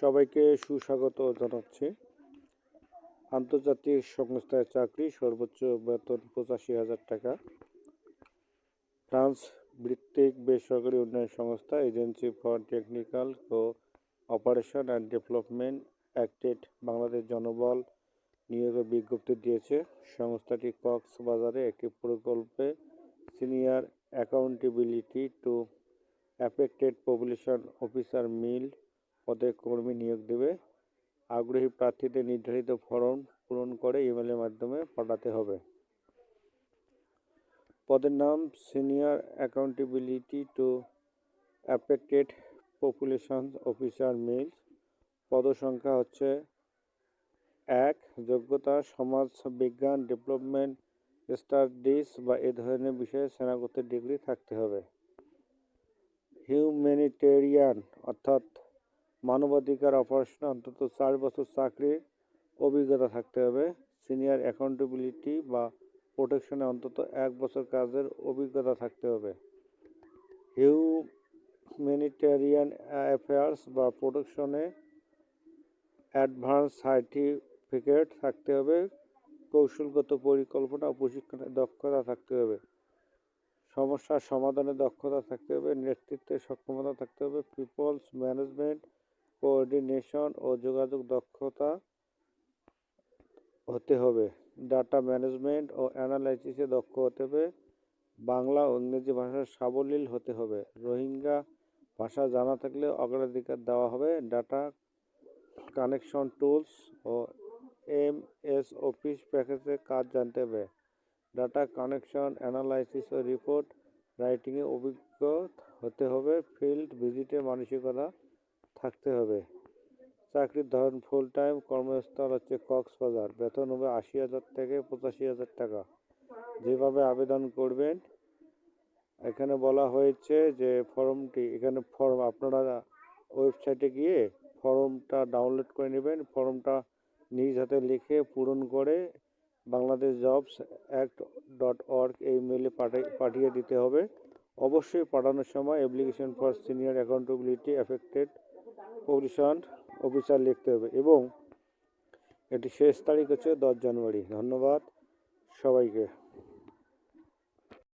সবাইকে সুস্বাগত জানাচ্ছি। আন্তর্জাতিক সংস্থায় চাকরি সর্বোচ্চ বেতন পঁচাশি হাজার টাকা। ফ্রান্স ভিত্তিক বেসরকারি উন্নয়ন সংস্থা agency for technical O operation and development ACTED Bangladesh জনবল নিয়োগের বিজ্ঞপ্তি দিয়েছে। সংস্থাটি কক্সবাজারে একটি প্রকল্পে senior accountability to affected population officer MEAL পদে কর্মী নিয়োগ দেবে। আগ্রহী প্রার্থীদের নির্ধারিত ফরম পূরণ করে ইমেলের মাধ্যমে পাঠাতে হবে। পদের নাম senior accountability to affected population officer MEAL. পদসংখ্যা হচ্ছে এক। যোগ্যতা, সমাজ বিজ্ঞান, ডেভেলপমেন্ট স্টাডিজ বা এ ধরনের বিষয়ে স্নাতকোত্তর ডিগ্রি থাকতে হবে। হিউম্যানিটেরিয়ান অর্থাৎ মানবাধিকার অপারেশনে অন্তত চার বছর চাকরির অভিজ্ঞতা থাকতে হবে। সিনিয়র অ্যাকাউন্টেবিলিটি বা প্রোটেকশনে অন্তত এক বছর কাজের অভিজ্ঞতা থাকতে হবে। হিউম্যানিটেরিয়ান অ্যাফেয়ার্স বা প্রোটেকশনে অ্যাডভান্স সার্টিফিকেট থাকতে হবে। কৌশলগত পরিকল্পনা ও প্রশিক্ষণের দক্ষতা থাকতে হবে। সমস্যার সমাধানে দক্ষতা থাকতে হবে। নেতৃত্বের সক্ষমতা থাকতে হবে। পিপলস ম্যানেজমেন্ট কোঅর্ডিনেশন ও যোগাযোগ দক্ষতা হতে হবে। ডাটা ম্যানেজমেন্ট ও অ্যানালাইসিসে দক্ষ হতে হবে। বাংলা ও ইংরেজি ভাষার সাবলীল হতে হবে। রোহিঙ্গা ভাষা জানা থাকলে অগ্রাধিকার দেওয়া হবে। ডাটা কানেকশন টুলস ও এম এস অফিস প্যাকেজে কাজ জানতে হবে। ডাটা কানেকশন, অ্যানালাইসিস ও রিপোর্ট রাইটিংয়ে অভিজ্ঞ হতে হবে। ফিল্ড ভিজিটের মানসিকতা থাকতে হবে। চাকরির ধরন ফুল টাইম কর্মস্থল হচ্ছে কক্সবাজার। বেতন হবে আশি হাজার থেকে পঁচাশি হাজার টাকা। যেভাবে আবেদন করবেন, এখানে বলা হয়েছে যে ফর্মটি, এখানে ফর্ম আপনারা ওয়েবসাইটে গিয়ে ফর্মটা ডাউনলোড করে নেবেন। ফর্মটা নিজ হাতে লিখে পূরণ করে Bangladesh jobs act dot org এই মেলে পাঠিয়ে পাঠিয়ে দিতে হবে। অবশ্যই পাঠানোর সময় application for senior accountability affected position officer লিখতে হবে এবং এটি শেষ তারিখ হচ্ছে দশ জানুয়ারি। ধন্যবাদ সবাইকে।